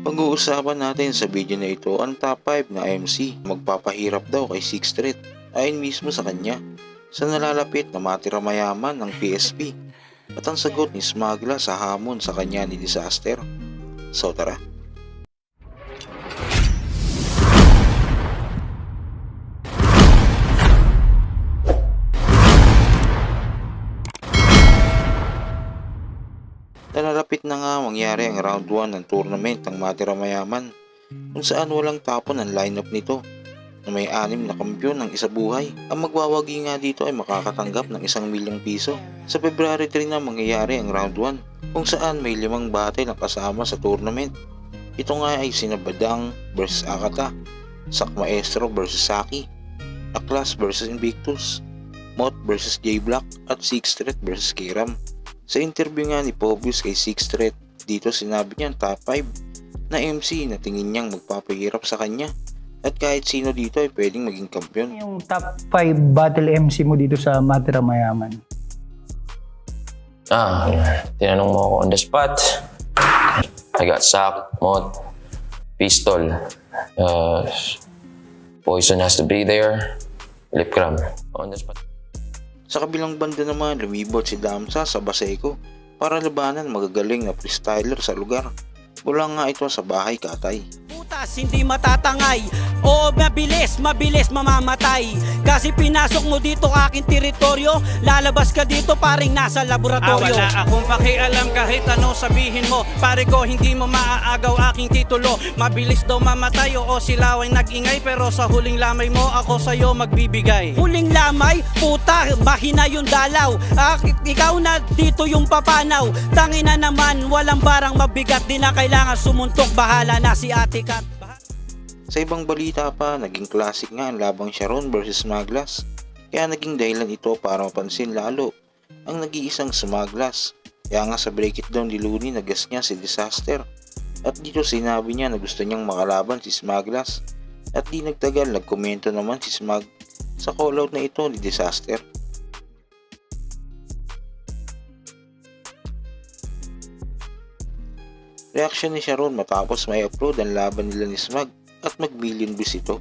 Pag-uusapan natin sa video na ito ang top 5 na MC magpapahirap daw kay Six Street ayon mismo sa kanya sa nalalapit na matira mayaman ng PSP at ang sagot ni Smagla sa hamon sa kanya ni Disaster. So tara. Nalalapit na nga mangyari ang round 1 ng tournament ng Matira Mayaman kung saan walang tapon ang lineup nito na may anim na kampyon ng isa buhay. Ang magwawagi nga dito ay makakatanggap ng isang milyong piso. Sa February 3 na mangyayari ang round 1 kung saan may limang battle na kasama sa tournament. Ito nga ay sina Badang versus Akata, Sak Maestro versus Saki, Aklas versus Invictus, Mot versus J-Block at Six Street versus Kiram. Sa interview nga ni Pobius kay Six Threat, dito sinabi niya ang top 5 na MC na tingin niyang magpapahirap sa kanya at kahit sino dito ay pwedeng maging kampiyon. Yung top 5 battle MC mo dito sa Matira Mayaman. Ah, tinanong mo ako on the spot. I got sack, mot, pistol. Uh, poison has to be there. Lip cram. On the spot. Sa kabilang banda naman, lumibot si Damsa sa Baseco para labanan magagaling na freestyler sa lugar. Mula nga ito sa bahay katay. Butas, hindi matatangay Oo, mabilis, mabilis mamamatay. Kasi pinasok mo dito aking teritoryo Lalabas ka dito paring nasa Ah, laboratorio wala akong pakialam kahit ano sabihin mo. Pare ko hindi mo maaagaw aking titulo. Mabilis daw mamatay oo sila ay nag-ingay. Pero sa huling lamay mo ako sa'yo magbibigay. Huling lamay, puta, mahina yung dalaw. Ah, Ikaw na dito yung papanaw. Tangina naman, walang barang mabigat. Di na kailangan sumuntok, bahala na si Ate Kat Sa ibang balita pa, naging classic nga ang labang Sharon versus Maglas. Kaya naging dahilan ito para mapansin lalo ang nag-iisang Smaglas. Kaya nga sa break it down ni Looney nagas niya si Disaster. At dito sinabi niya na gusto niyang makalaban si Smaglas. At di nagtagal nagkomento naman si Smag sa callout na ito ni Disaster. Reaksyon ni Sharon matapos may upload ang laban nila ni Smag at mag-million views ito.